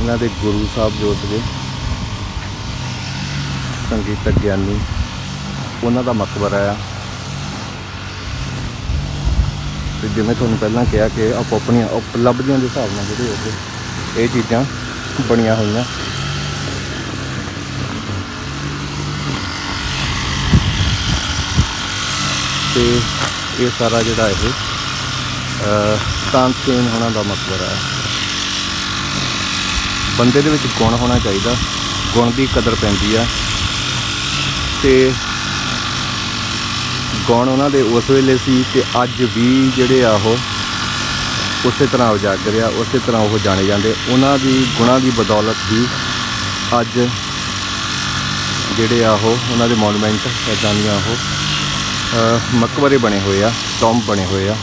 ਇਹਨਾਂ ਦੇ ਗੁਰੂ ਸਾਹਿਬ ਜੋ ਸੀਗੇ ਸੰਗੀਤ ਗਿਆਨੀ ਉਹਨਾਂ ਦਾ ਮਕਬਰਾ ਆ। ਤੇ ਜਿਵੇਂ ਤੁਹਾਨੂੰ ਪਹਿਲਾਂ ਕਿਹਾ ਕਿ ਆਪੋ ਆਪਣੀਆਂ ਉਪਲਬਧੀਆਂ ਦੇ ਹਿਸਾਬ ਨਾਲ ਜਿਹੜੇ ਉਹ ਇਹ ਚੀਜ਼ਾਂ ਬਣੀਆਂ ਹੋਈਆਂ। ਤੇ ਇਹ ਸਾਰਾ ਜਿਹੜਾ ਇਹ ਅ, ਤਾਨਸੇਨ ਹੋਣਾ ਦਾ ਮਕਬਰਾ ਹੈ ਬੰਦੇ ਦੇ ਵਿੱਚ ਗੁਣ ਹੋਣਾ ਚਾਹੀਦਾ। ਗੁਣ ਦੀ ਕਦਰ ਪੈਂਦੀ ਆ। ਤੇ ਗੁਣ ਉਹਨਾਂ ਦੇ ਉਸ ਵੇਲੇ ਸੀ ਤੇ ਅੱਜ ਵੀ ਜਿਹੜੇ ਆ ਉਹ ਉਸੇ ਤਰ੍ਹਾਂ ਉਜਾਗਰ ਆ, ਉਸੇ ਤਰ੍ਹਾਂ ਉਹ ਜਾਣੇ ਜਾਂਦੇ। ਉਹਨਾਂ ਦੀ ਗੁਣਾਂ ਦੀ ਬਦੌਲਤ ਹੀ ਅੱਜ ਜਿਹੜੇ ਆ ਉਹ, ਉਹਨਾਂ ਦੇ ਮੋਨੂਮੈਂਟ ਇੱਦਾਂ ਦੀਆਂ ਉਹ ਮਕਬਰੇ ਬਣੇ ਹੋਏ ਆ ਟੌਮ ਬਣੇ ਹੋਏ ਆ।